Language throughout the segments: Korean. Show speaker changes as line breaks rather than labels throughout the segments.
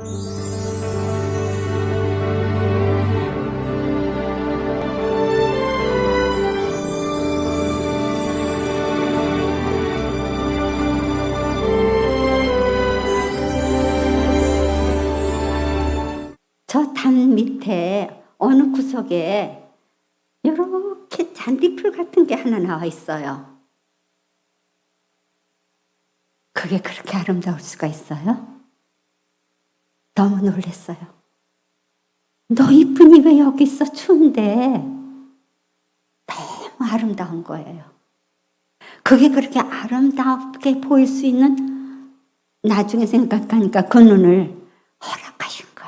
저 담 밑에 어느 구석에 이렇게 잔디풀 같은 게 하나 나와 있어요. 그게 그렇게 아름다울 수가 있어요? 너무 놀랐어요. 너 이쁜이 왜 여기 있어? 추운데. 너무 아름다운 거예요. 그게 그렇게 아름답게 보일 수 있는 나중에 생각하니까 그 눈을 허락하신 거.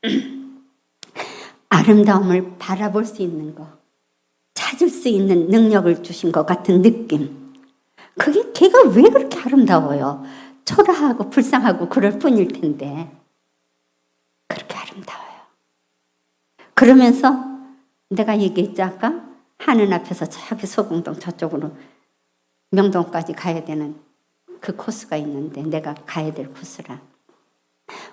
아름다움을 바라볼 수 있는 거. 찾을 수 있는 능력을 주신 것 같은 느낌. 그게 걔가 왜 그렇게 아름다워요? 초라하고 불쌍하고 그럴 뿐일 텐데. 아름다워요. 그러면서 내가 얘기했죠, 아까? 하늘 앞에서 저기 소공동 저쪽으로 명동까지 가야 되는 그 코스가 있는데 내가 가야 될 코스라.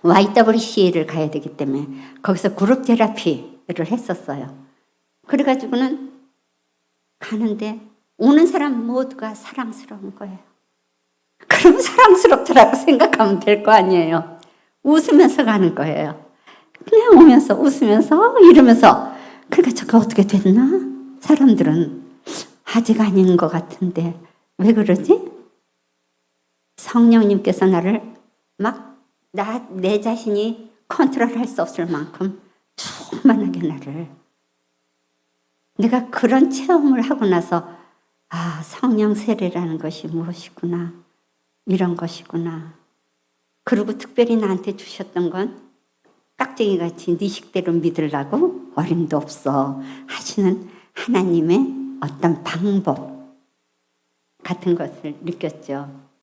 YWCA를 가야 되기 때문에 거기서 그룹 테라피를 했었어요. 그래가지고는 가는데 오는 사람 모두가 사랑스러운 거예요. 그럼 사랑스럽더라고 생각하면 될 거 아니에요. 웃으면서 가는 거예요. 그냥 오면서 웃으면서 이러면서 그러니까 저게 어떻게 됐나? 사람들은 아직 아닌 것 같은데 왜 그러지? 성령님께서 나를 막 나 내 자신이 컨트롤할 수 없을 만큼 충만하게 나를 내가 그런 체험을 하고 나서 아 성령 세례라는 것이 무엇이구나 이런 것이구나 그리고 특별히 나한테 주셨던 건 깍쟁이 같이 네 식대로 믿으려고 어림도 없어 하시는 하나님의 어떤 방법 같은 것을 느꼈죠.